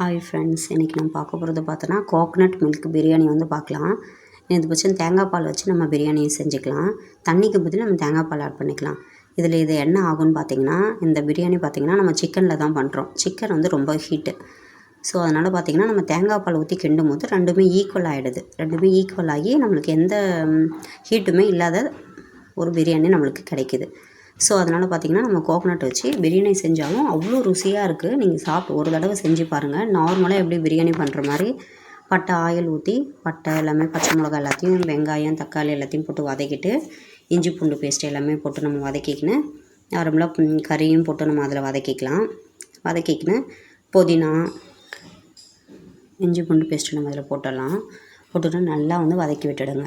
Hi friends இன்றைக்கி நம்ம பார்க்க போகிறது பார்த்தோன்னா கோகனட் மில்க் பிரியாணி வந்து பார்க்கலாம். இது பட்சம் தேங்காய் பால் வச்சு நம்ம பிரியாணியை செஞ்சுக்கலாம். தண்ணிக்கு பதில் நம்ம தேங்காய் பால் ஆட் பண்ணிக்கலாம். இதில் இது என்ன ஆகும்னு பார்த்தீங்கன்னா இந்த பிரியாணி பார்த்திங்கன்னா நம்ம சிக்கனில் தான் பண்ணுறோம் சிக்கன் வந்து ரொம்ப ஹீட்டு ஸோ அதனால் பார்த்திங்கன்னா நம்ம தேங்காய் பால் ஊற்றி கிண்டும் போது ரெண்டுமே ஈக்குவல் ஆகிடுது ரெண்டுமே ஈக்குவல் ஆகி நம்மளுக்கு எந்த ஹீட்டுமே இல்லாத ஒரு பிரியாணி நம்மளுக்கு கிடைக்கிது. ஸோ அதனால் பார்த்திங்கன்னா நம்ம கோகனட் வச்சு பிரியாணி செஞ்சாலும் அவ்வளோ ருசியாக இருக்குது நீங்கள் சாப்பிட்டு ஒரு தடவை செஞ்சு பாருங்கள் நார்மலாக எப்படி பிரியாணி பண்ணுற மாதிரி பட்டை ஆயில் ஊற்றி பட்டை எல்லாமே பச்சை மிளகா எல்லாத்தையும் வெங்காயம் தக்காளி எல்லாத்தையும் போட்டு வதக்கிட்டு இஞ்சி பூண்டு பேஸ்ட் எல்லாமே போட்டு நம்ம வதக்கிக்கின்னு நார்மலாக கறியும் போட்டு நம்ம அதில் வதக்கிக்கலாம். வதக்கிக்கின்னு புதினா இஞ்சி பூண்டு பேஸ்ட்டு நம்ம அதில் போட்டுடலாம். போட்டுட்டு நல்லா வந்து வதக்கி விட்டுடுங்க.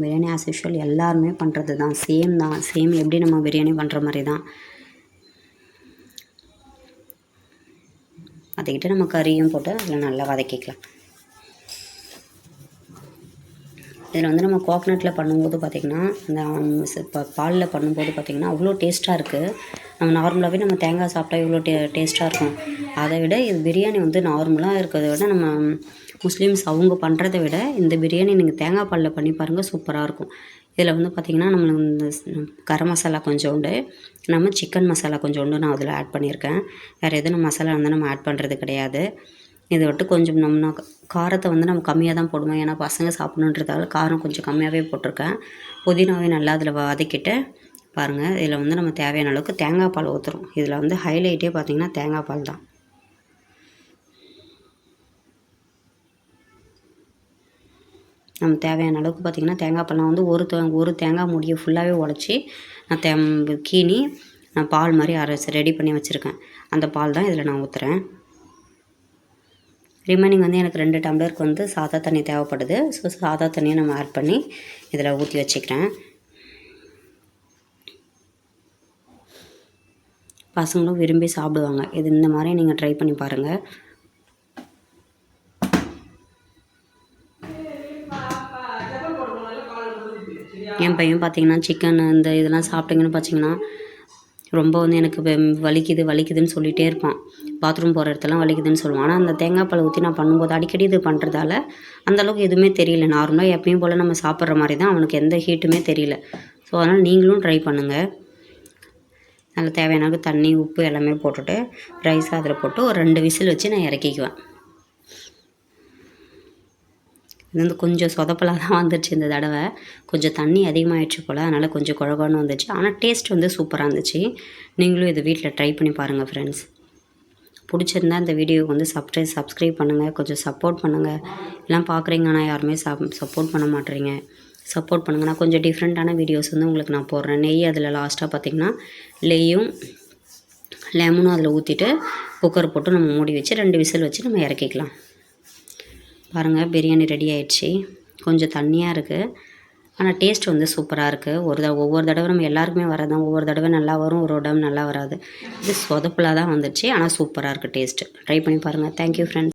பிரியாணி ஆஸ் யூஷுவல் எல்லாருமே பண்ணுறது தான் சேம் தான். சேம் எப்படி நம்ம பிரியாணி பண்ணுற மாதிரி தான் வதக்கிட்டு நம்ம கறியும் போட்டு அதில் நல்லா வதக்கிக்கலாம். இதில் வந்து நம்ம கோக்னட்டில் பண்ணும்போது பார்த்திங்கன்னா இந்த இப்போ பாலில் பண்ணும்போது பார்த்திங்கன்னா அவ்வளோ டேஸ்ட்டாக இருக்குது நம்ம நார்மலாகவே நம்ம தேங்காய் சாப்பிட்டா இவ்வளோ டே டேஸ்ட்டாக இருக்கும். அதை விட இது பிரியாணி வந்து நார்மலாக இருக்கிறத விட நம்ம முஸ்லீம்ஸ் அவங்க பண்ணுறத விட இந்த பிரியாணி நீங்கள் தேங்காய் பாலில் பண்ணி பாருங்கள் சூப்பராக இருக்கும். இதில் வந்து பார்த்திங்கன்னா நம்மளுக்கு இந்த கரம் மசாலா கொஞ்சோண்டு நம்ம சிக்கன் மசாலா கொஞ்சோண்டு நான் அதில் ஆட் பண்ணியிருக்கேன். வேறு எதுவும் மசாலா வந்து நம்ம ஆட் பண்ணுறது கிடையாது. இதை விட்டு கொஞ்சம் நம்ம காரத்தை வந்து நம்ம கம்மியாக தான் போடுவோம். ஏன்னா பசங்க சாப்பிடணுன்றதால காரம் கொஞ்சம் கம்மியாகவே போட்டிருக்கேன். புதினாவே நல்லா அதில் வதக்கிட்டு பாருங்கள் இதில் வந்து நம்ம தேவையான அளவுக்கு தேங்காய் பால் ஊற்றுறோம் இதில் வந்து ஹைலைட்டே பார்த்திங்கன்னா தேங்காய் பால் தான். நம்ம தேவையான அளவுக்கு பார்த்திங்கன்னா தேங்காய் பழம் வந்து ஒரு தே ஒரு தேங்காய் முடியை ஃபுல்லாகவே உடச்சி நான் தே கீனி நான் பால் மாதிரி அரைச்சி ரெடி பண்ணி வச்சுருக்கேன். அந்த பால் தான் இதில் நான் ஊற்றுறேன் ரிமைனிங் வந்து எனக்கு ரெண்டு டம்ளருக்கு வந்து சாதா தண்ணி தேவைப்படுது. ஸோ சாதா தண்ணியை நம்ம ஆட் பண்ணி இதில் ஊற்றி வச்சுக்கிறேன். பசங்களும் விரும்பி சாப்பிடுவாங்க. இது இந்த மாதிரி நீங்கள் ட்ரை பண்ணி பாருங்கள் என் பையன் பார்த்தீங்கன்னா சிக்கன் இந்த இதெல்லாம் சாப்பிட்டீங்கன்னு பார்த்தீங்கன்னா ரொம்ப வந்து எனக்கு வலிக்குது வலிக்குதுன்னு சொல்லிகிட்டே இருப்பான். பாத்ரூம் போகிற இடத்துலாம் வலிக்குதுன்னு சொல்லுவான். ஆனால் அந்த தேங்காய் பழம் ஊற்றி நான் பண்ணும்போது அடிக்கடி இது பண்ணுறதால அந்தளவுக்கு எதுவுமே தெரியல. நார்மலாக எப்பயும் போல் நம்ம சாப்பிட்ற மாதிரி தான் அவனுக்கு எந்த ஹீட்டுமே தெரியல. ஸோ அதனால் நீங்களும் ட்ரை பண்ணுங்கள் நல்லா தேவையான தண்ணி உப்பு எல்லாமே போட்டுட்டு ரைஸ் அதில் போட்டு ஒரு ரெண்டு விசில் வச்சு நான் இறக்கிக்குவேன். இது வந்து கொஞ்சம் சொதப்பலாக தான் வந்துச்சு இந்த தடவை. கொஞ்சம் தண்ணி அதிகமாகிடுச்சு போல் அதனால் கொஞ்சம் குழகுன்னு வந்துச்சு ஆனால் டேஸ்ட் வந்து சூப்பராக இருந்துச்சு. நீங்களும் இதை வீட்டில் ட்ரை பண்ணி பாருங்கள் ஃப்ரெண்ட்ஸ் பிடிச்சிருந்தா இந்த வீடியோவுக்கு வந்து சப்ஸ்கிரைப் சப்ஸ்கிரைப் பண்ணுங்கள் கொஞ்சம் சப்போர்ட் பண்ணுங்கள் எல்லாம் பார்க்குறீங்க ஆனால் யாருமே சப் சப்போர்ட் பண்ண மாட்டேறீங்க சப்போர்ட் பண்ணுங்கள் நான் கொஞ்சம் டிஃப்ரெண்ட்டான வீடியோஸ் வந்து உங்களுக்கு நான் போடுறேன். நெய் அதில் லாஸ்ட்டாக பார்த்திங்கன்னா நெய்யும் லெமனும் அதில் ஊற்றிட்டு குக்கர் போட்டு நம்ம மூடி வச்சு ரெண்டு விசில் வச்சு நம்ம இறக்கிக்கலாம். பாருங்கள் பிரியாணி ரெடி ஆயிடுச்சு. கொஞ்சம் தண்ணியாக இருக்குது ஆனால் டேஸ்ட் வந்து சூப்பராக இருக்குது ஒரு த ஒவ்வொரு தடவை நம்ம எல்லாருக்குமே வரதான் ஒவ்வொரு தடவை நல்லா வரும் ஒரு உடம்பு நல்லா வராது. இது சொதப்பில் தான் வந்துடுச்சு ஆனால் சூப்பராக இருக்குது டேஸ்ட்டு ட்ரை பண்ணி பாருங்கள் தேங்க்யூ ஃப்ரெண்ட்ஸ்